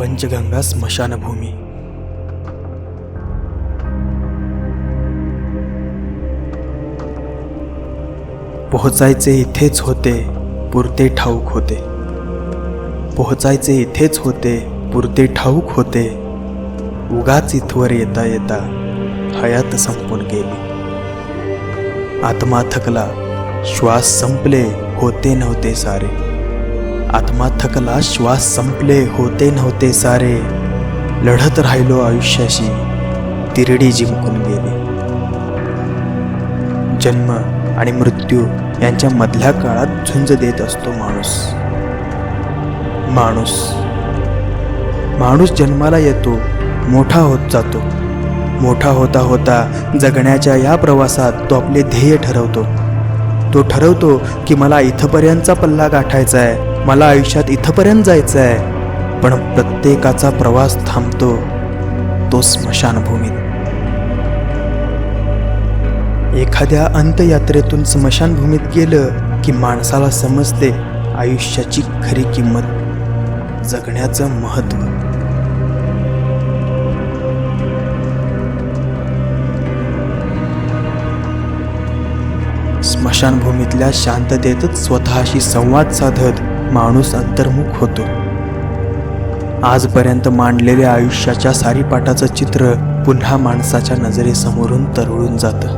पंचगंगा स्मशानभूमी. पोहोचायचे इथेच होते पुरते ठाऊक होते. पोहोचायचे इथेच होते पुरते ठाऊक होते. उगाच इथवर येता येता हयात संपून गेली. आत्मा थकला श्वास संपले होते नव्हते सारे. आत्मा थकला श्वास संपले होते नव्हते सारे. लढत राहिलो आयुष्याशी तिरडी जिंकून गेली. जन्म आणि मृत्यू यांच्या मधल्या काळात झुंज देत असतो माणूस. माणूस. माणूस जन्माला येतो मोठा होत जातो. मोठा होता होता जगण्याच्या या प्रवासात तो आपले ध्येय ठरवतो. तो ठरवतो की मला इथपर्यंतचा पल्ला गाठायचा आहे. मला आयुष्यात इथंपर्यंत जायचं आहे पण प्रत्येकाचा प्रवास थांबतो तो स्मशानभूमीत. एखाद्या अंत्ययात्रेतून स्मशानभूमीत गेलं की माणसाला समजते आयुष्याची खरी किंमत जगण्याचं महत्त्व. स्मशानभूमीतल्या शांततेतच स्वतःशी संवाद साधत माणूस अंतर्मुख होतो. आजपर्यंत मांडलेल्या आयुष्याच्या सारीपाटाचं चित्र पुन्हा माणसाच्या नजरेसमोरून तरळून जातं.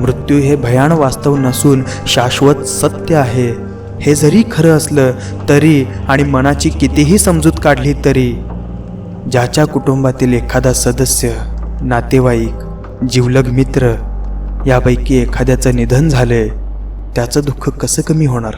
मृत्यू हे भयान वास्तव नसून शाश्वत सत्य आहे. हे जरी खरं असलं तरी आणि मनाची कितीही समजूत काढली तरी ज्याच्या कुटुंबातील एखादा सदस्य नातेवाईक जिवलग मित्र यापैकी एखाद्याचं निधन झालंय त्याचं दुःख कसं कमी होणार?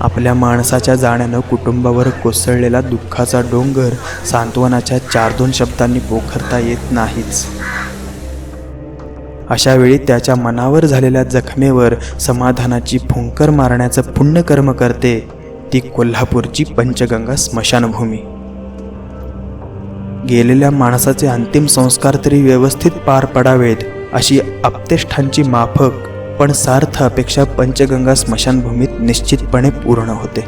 आपल्या माणसाच्या जाण्यानं कुटुंबावर कोसळलेला दुःखाचा डोंगर सांत्वनाच्या चार दोन शब्दांनी पोखरता येत नाहीच. अशा वेळी त्याच्या मनावर झालेल्या जखमेवर समाधानाची फुंकर मारण्याचं पुण्यकर्म करते ती कोल्हापूरची पंचगंगा स्मशानभूमी. गेलेल्या माणसाचे अंतिम संस्कार तरी व्यवस्थित पार पडावेत अशी आपतेष्ठांची माफक पण सार्थ अपेक्षा पंचगंगा स्मशानभूमीत निश्चितपणे पूर्ण होते.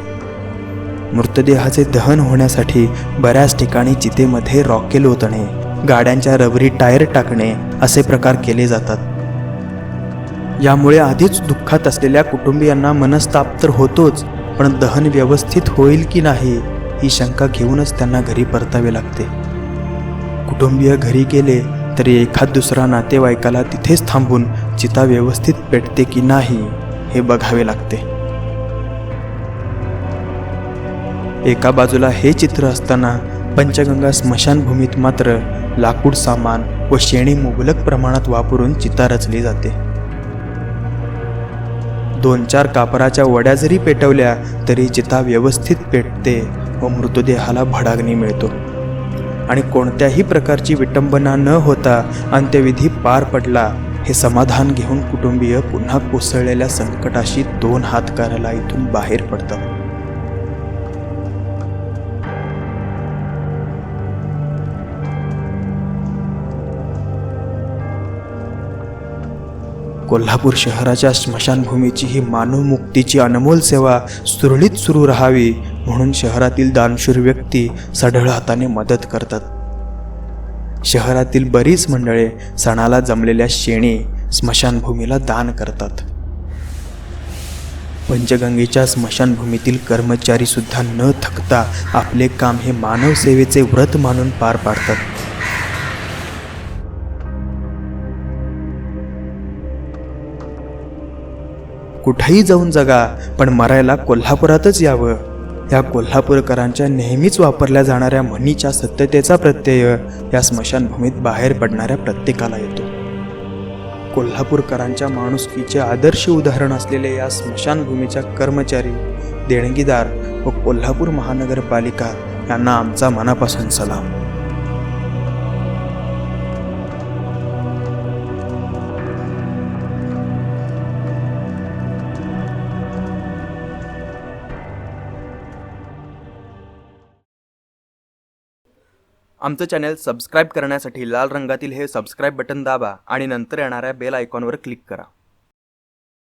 मृतदेहाचे दहन होण्यासाठी बऱ्याच ठिकाणी चितेमध्ये रॉकेल ओतणे गाड्यांच्या रबरी टायर टाकणे असे प्रकार केले जातात. यामुळे आधीच दुःखात असलेल्या कुटुंबियांना मनस्ताप तर होतोच पण दहन व्यवस्थित होईल की नाही ही शंका घेऊनच त्यांना घरी परतावे लागते. कुटुंबीय घरी गेले तरी एखाद दुसरा नातेवाईकाला तिथेच थांबून चिता व्यवस्थित पेटते की नाही हे बघावे लागते. एका बाजूला हे चित्र असताना पंचगंगा स्मशानभूमीत मात्र लाकूड सामान व शेणी मुबलक प्रमाणात वापरून चिता रचली जाते. दोन चार कापराच्या वड्या जरी पेटवल्या तरी चिता व्यवस्थित पेटते व मृतदेहाला भडागणी मिळतो. आणि कोणत्याही प्रकारची विटंबना न होता अंत्यविधी पार पडला. हे समाधान घेऊन कुटुंबीय पुन्हा कोसळलेल्या संकटाशी दोन हात करायला इथून बाहेर पडतात कोल्हापूर शहराच्या स्मशानभूमीची ही मानवमुक्तीची अनमोल सेवा सुरळीत सुरू राहावी म्हणून शहरातील दानशूर व्यक्ती सढळ हाताने मदत करतात. शहरातील बरीच मंडळे सणाला जमलेल्या शेणी स्मशानभूमीला दान करतात. पंचगंगेच्या स्मशानभूमीतील कर्मचारी सुद्धा न थकता आपले काम हे मानवसेवेचे व्रत मानून पार पाडतात. कुठेही जाऊन जगा पण मरायला कोल्हापुरातच यावं. या कोल्हापूरकरांच्या नेहमीच वापरल्या जाणाऱ्या म्हणीच्या सत्यतेचा प्रत्यय या स्मशानभूमीत बाहेर पडणाऱ्या प्रत्येकाला येतो. कोल्हापूरकरांच्या माणुसकीचे आदर्श उदाहरण असलेले या स्मशानभूमीच्या कर्मचारी देणगीदार व कोल्हापूर महानगरपालिका यांना आमचा मनापासून सलाम. आमचं चॅनेल सबस्क्राईब करण्यासाठी लाल रंगातील हे सबस्क्राईब बटन दाबा आणि नंतर येणाऱ्या बेल आयकॉनवर क्लिक करा.